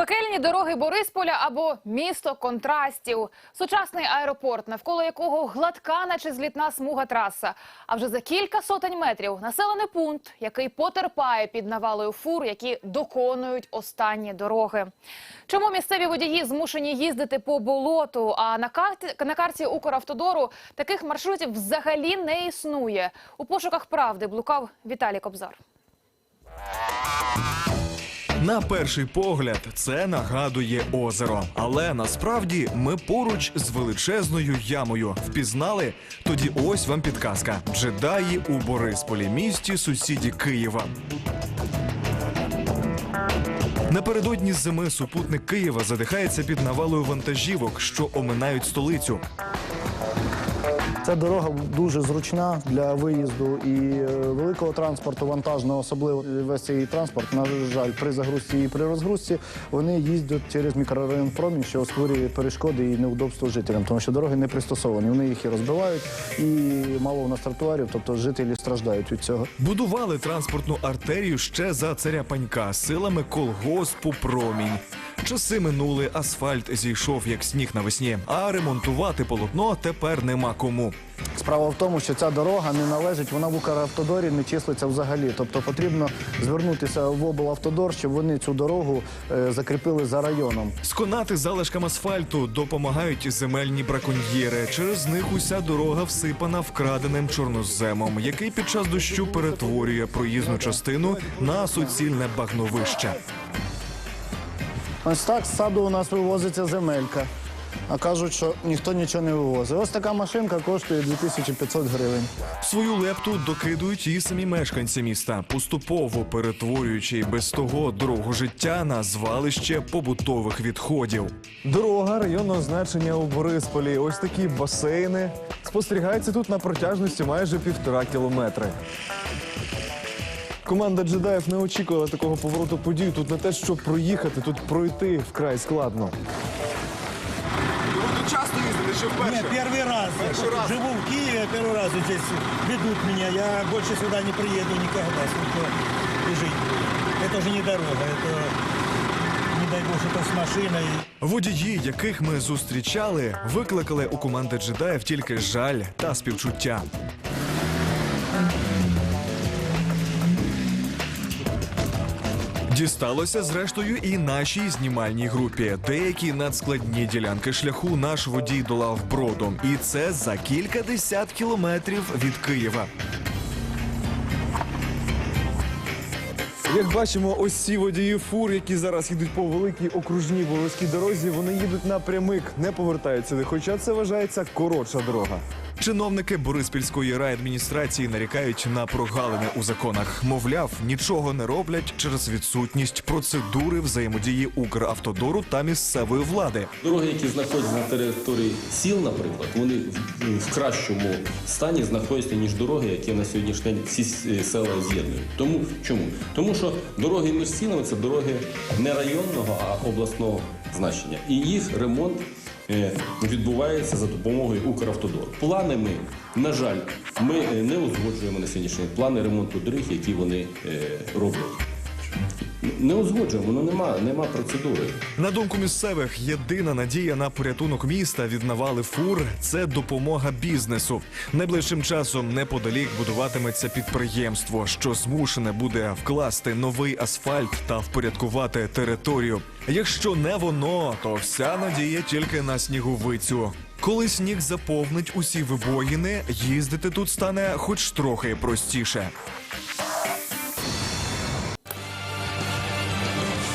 Пекельні дороги Борисполя або місто контрастів, сучасний аеропорт, навколо якого гладка, наче злітна смуга траса. А вже за кілька сотень метрів населений пункт, який потерпає під навалою фур, які доконують останні дороги. Чому місцеві водії змушені їздити по болоту? А на карті на карті Укравтодору таких маршрутів взагалі не існує. У пошуках правди блукав Віталій Кобзар. На перший погляд це нагадує озеро, але насправді ми поруч з величезною ямою. Впізнали? Тоді ось вам підказка: джедаї у Борисполі, місті сусіді Києва. Напередодні зими супутник Києва задихається під навалою вантажівок, що оминають столицю. Ця дорога дуже зручна для виїзду і е, великого транспорту, вантажного, особливо весь цей транспорт, на жаль, при загрузці і при розгрузці вони їздять через мікрорайон Промінь, що створює перешкоди і неудобство жителям, тому що дороги не пристосовані. Вони їх і розбивають, і мало у нас тротуарів, тобто жителі страждають від цього. Будували транспортну артерію ще за царя панька силами колгоспу промінь. Часи минули, асфальт зійшов як сніг навесні, а ремонтувати полотно тепер нема кому. Справа в тому, що ця дорога не належить, вона в Укравтодорі не числиться взагалі. Тобто потрібно звернутися в облавтодор, щоб вони цю дорогу е, закріпили за районом. Сконати залишкам асфальту допомагають земельні браконьєри. Через них уся дорога всипана вкраденим чорноземом, який під час дощу перетворює проїзну частину на суцільне багновище. Ось так з саду у нас вивозиться земелька. А кажуть, що ніхто нічого не вивозить. Ось така машинка коштує 2500 гривень. Свою лепту докидують і самі мешканці міста, поступово перетворюючи без того дорогу життя на звалище побутових відходів. Дорога районного значення у Борисполі. Ось такі басейни. Спостерігається тут на протяжності майже півтора кілометри. Команда джедаїв не очікувала такого повороту подій. Тут не те, щоб проїхати, тут пройти вкрай складно. Ви тут часто їздите чи вперше? Нет, первый раз. Первый раз. Живу в Киеве, первый раз вот здесь ведут меня. Я больше сюда не приеду никогда, сколько и жить. Это же не дорога, это, не дай бог, это с машиной. Водії, яких ми зустрічали, викликали у команди джедаїв тільки жаль та співчуття. Дісталося зрештою і нашій знімальній групі. Деякі надскладні ділянки шляху наш водій долав бродом, і це за кілька десят кілометрів від Києва. Як бачимо, ось ці водії фур, які зараз їдуть по великій окружній волоській дорозі, вони їдуть напрямик, не повертають сюди. Хоча це вважається коротша дорога. Чиновники Бориспільської райадміністрації нарікають на прогалини у законах. Мовляв, нічого не роблять через відсутність процедури взаємодії Укравтодору та місцевої влади. Дороги, які знаходяться на території сіл, наприклад, вони в, в кращому стані знаходяться, ніж дороги, які на сьогоднішній день всі села з'єднують. Тому чому? Тому що дороги між сілами це дороги не районного, а обласного значення. І їх ремонт е, відбувається за допомогою Укравтодору. Плани ми, на жаль, ми е, не узгоджуємо на сьогоднішній плани ремонту доріг, які вони е, роблять. Не узгоджуємо, ну нема, нема процедури. На думку місцевих, єдина надія на порятунок міста від навали фур це допомога бізнесу. Найближчим часом неподалік будуватиметься підприємство, що змушене буде вкласти новий асфальт та впорядкувати територію. Якщо не воно, то вся надія тільки на сніговицю. Коли сніг заповнить усі вибоїни, їздити тут стане хоч трохи простіше.